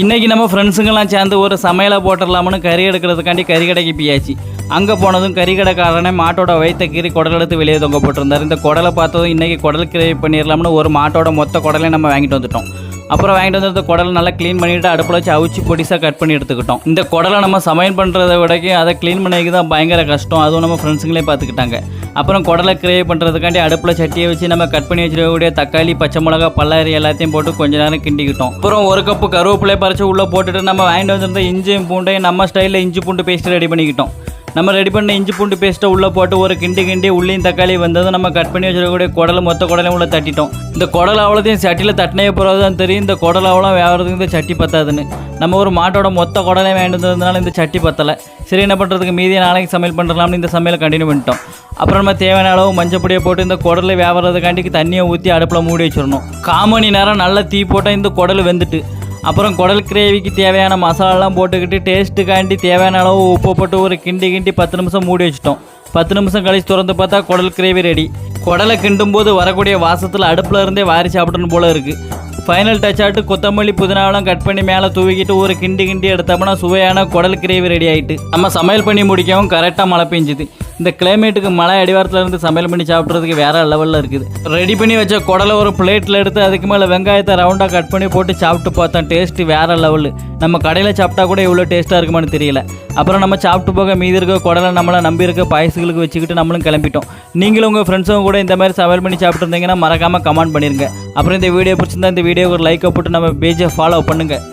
இன்னைக்கு நம்ம ஃப்ரெண்ட்ஸுங்கெல்லாம் சேர்ந்து ஒரு சமையலை போட்டுடலாம்னு கறி எடுக்கிறதுக்காண்டி கறி கடைக்கு பியாச்சு. அங்கே போனதும் கறி கடைக்காரனே மாட்டோட வயிற்ற கீறி குடல் எடுத்து வெளியே தொங்க போட்டிருந்தார். இந்த குடலை பார்த்ததும் இன்றைக்கி குடல் கிரேவி பண்ணிடலாம்னு ஒரு மாட்டோட மொத்த குடலையும் நம்ம வாங்கிட்டு வந்துட்டோம். அப்புறம் வாங்கிட்டு வந்து இந்த குடலை நல்லா க்ளீன் பண்ணிவிட்டு அடுப்பில் வச்சு அவிச்சு பொடிசாக கட் பண்ணி எடுத்துக்கிட்டோம். இந்த குடலை நம்ம சமையல் பண்ணுறதை விடக்கி அதை க்ளீன் பண்ணிக்கு தான் பயங்கர கஷ்டம். அதுவும் நம்ம ஃப்ரெண்ட்ஸுங்களே பார்த்துக்கிட்டாங்க. அப்புறம் குடலை கிரேவி பண்ணுறதுக்காண்டி அடுப்பில் சட்டியை வச்சு நம்ம கட் பண்ணி வச்சுருக்கக்கூடிய தக்காளி பச்சை மிளகா பல்லாரி எல்லாத்தையும் போட்டு கொஞ்ச நேரம் கிண்டிக்கிட்டோம். அப்புறம் ஒரு கப்பு கருவேப்பிலை பறிச்சு உள்ளே போட்டுட்டு நம்ம வாங்கிட்டு வந்திருந்த இஞ்சியும் பூண்டையும் நம்ம ஸ்டைலில் இஞ்சி பூண்டு பேஸ்ட் ரெடி பண்ணிக்கிட்டோம். நம்ம ரெடி பண்ண இஞ்சி பூண்டு பேஸ்ட்டை உள்ளே போட்டு ஒரு கிண்டி கிண்டி உள்ளியும் தக்காளி வந்ததும் நம்ம கட் பண்ணி வச்சிருக்கக்கூடிய குடலை மொத்த குடலையும் உள்ள தட்டிட்டோம். இந்த குடல் அவ்வளோத்தையும் சட்டியில் தட்டினே போகிறது தான் தெரியும். இந்த குடல் அவ்வளோ வேகிறதுக்கு இந்த சட்டி பத்தாதுன்னு. நம்ம ஒரு மாட்டோட மொத்த குடலையும் வாங்கிட்டு வந்ததுனால இந்த சட்டி பத்தலை. சரி என்ன பண்ணுறதுக்கு மீதியை நாளைக்கு சமையல் பண்ணுறலாம்னு இந்த சமையலை கண்டினியூ பண்ணிட்டோம். அப்புறம் நம்ம தேவையான அளவு மஞ்சப்பொடியை போட்டு இந்த குடலை வேவறதுக்காண்டிக்கு தண்ணியை ஊற்றி அடுப்பில் மூடி வச்சிடணும். கால் மணி நேரம் நல்லா தீ போட்டால் இந்த குடல் வெந்துட்டு அப்புறம் குடல் கிரேவிக்கு தேவையான மசாலாலாம் போட்டுக்கிட்டு டேஸ்ட்டுக்காண்டி தேவையான அளவு உப்பு போட்டு ஒரு கிண்டி கிண்டி பத்து நிமிஷம் மூடி வச்சிட்டோம். பத்து நிமிஷம் கழிச்சு திறந்து பார்த்தா குடல் கிரேவி ரெடி குடலை கிண்டும் போது வரக்கூடிய வாசத்தில் அடுப்பில் இருந்தே வாரி சாப்பிடணும் போல் இருக்குது ஃபைனல் டச் ஆட்டு கொத்தமல்லி புதினாவெல்லாம் கட் பண்ணி மேலே தூவிக்கிட்டு ஒரு கிண்டி கிண்டி எடுத்தோம்னா சுவையான குடல் கிரேவி ரெடி ஆகிட்டு நம்ம சமையல் பண்ணி முடிக்கவும் கரெக்டாக மழை பெஞ்சுது. இந்த கிளைமேட்டுக்கு மழை அடிவாரத்தில் இருந்து சமையல் பண்ணி சாப்பிட்றதுக்கு வேற லெவலில் இருக்குது. ரெடி பண்ணி வச்ச குடலை ஒரு பிளேட்டில் எடுத்து அதுக்கு மேலே வெங்காயத்தை ரவுண்டாக கட் பண்ணி போட்டு சாப்பிட்டு பார்த்தோம் டேஸ்ட்டு வேற லெவலு நம்ம கடையில் சாப்பிட்டா கூட இவ்வளோ டேஸ்ட்டாக இருக்குமான்னு தெரியல. அப்புறம் நம்ம சாப்பிட்டு போக மீதி இருக்க குடலை நம்மளை நம்பி இருக்க பாயசங்களுக்கு வச்சுக்கிட்டு நம்மளும் கிளம்பிட்டோம். நீங்களும் உங்கள் ஃப்ரெண்ட்ஸும் கூட இந்த மாதிரி சமையல் பண்ணி சாப்பிட்டு இருந்தீங்கன்னா மறக்காமல் கமெண்ட் பண்ணிருங்க. அப்புறம் இந்த வீடியோ பிடிச்சிருந்தா இந்த வீடியோக்கு ஒரு லைக்கை போட்டு நம்ம பேஜை ஃபாலோ பண்ணுங்கள்